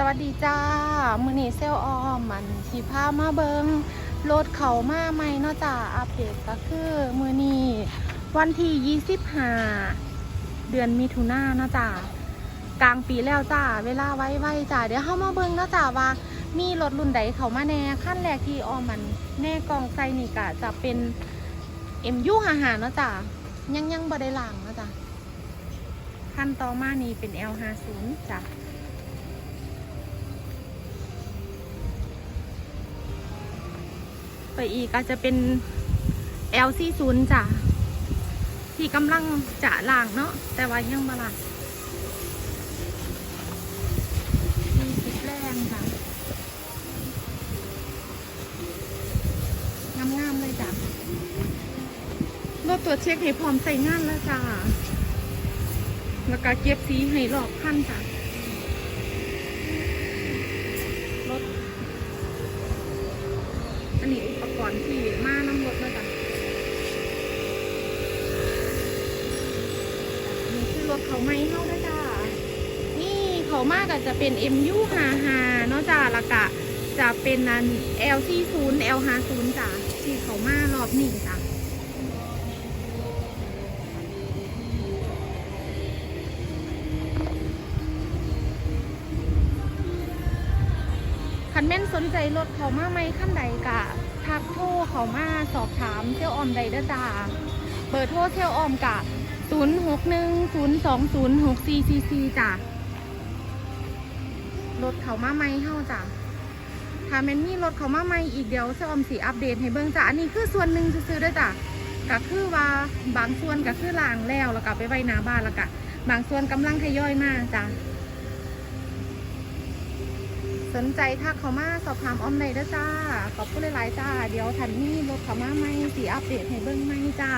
สวัสดีจ้า มือนีเซลออมมันสีผ้ามาเบิงรถเขามาใหม่เนาะจ้าอัปเดตก็คือมือนีวันที่ 25 เดือนมิถุนายนเนาะจ้ากลางปีแล้วจ้า เวลาไว้ไว้จ้าเดี๋ยวเข้ามาเบิงเนาะจ้าว่ามีรถรุ่นใดเขามาแน่ขั้นแรกที่ออมมันแน่กองไซนี่กะจะเป็นเอ็มยูหาหาเนาะจ้ายังยังบ่ได้ล่างเนาะจ้าขั้นต่อมานี่เป็น L50 จ้า ไปอีกอาจจะเป็น L40 จ้ะ ที่กำลังจะล่างเนาะแต่ว่ายังมาล่างมีสิบแรงจ้ะงามๆเลยจ้ะรถตัวจเช็คให้พร้อมใส่งานแล้วจ้ะแล้วก็เก็บสีให้รอบคันจ้ะรถอันนี้อุป ก่อนที่มาน้ำรถนะจ๊ะนี่คือรถเขาไม่เข้านะจ๊ะนี่เขามากอาจจะเป็น MU 5 5เนาะจ้ะแล้วก็จะเป็นนัน LC0 L50 จ้ะที่เขามารอบนี้จ้ะ คันแม่นสนใจรถเขามาไหมขั้นใดกะทักโทรเขามาสอบถามเที่ยวออมใดเด้อจ้าเบอร์โทรเที่ยวออมกะ 0 6 1 0 2 0 6 4 4 4จ้ะรถเขามาไหมเฮาจ้ะถ้าแม่นมีรถเขามาไหมอีกเดี๋ยวเที่ยวออมสีอัปเดตให้เบิ่งจ้ะอันนี้คือส่วนหนึ่งซื้อๆด้อจ้ะก็คือว่าบางส่วนก็คือล้างแล้วแล้วก็ไปไว้หน้าบ้านแล้วก็บางส่วนกำลังทยอยมาจ้ะ สนใจทักเขามาสอบถามออมในเด้จ้า ขอบคุณหลายๆจ้า เดี๋ยวทันนี้รถเขามาไหมสีอัปเดตให้เบิ้งไหมจ้า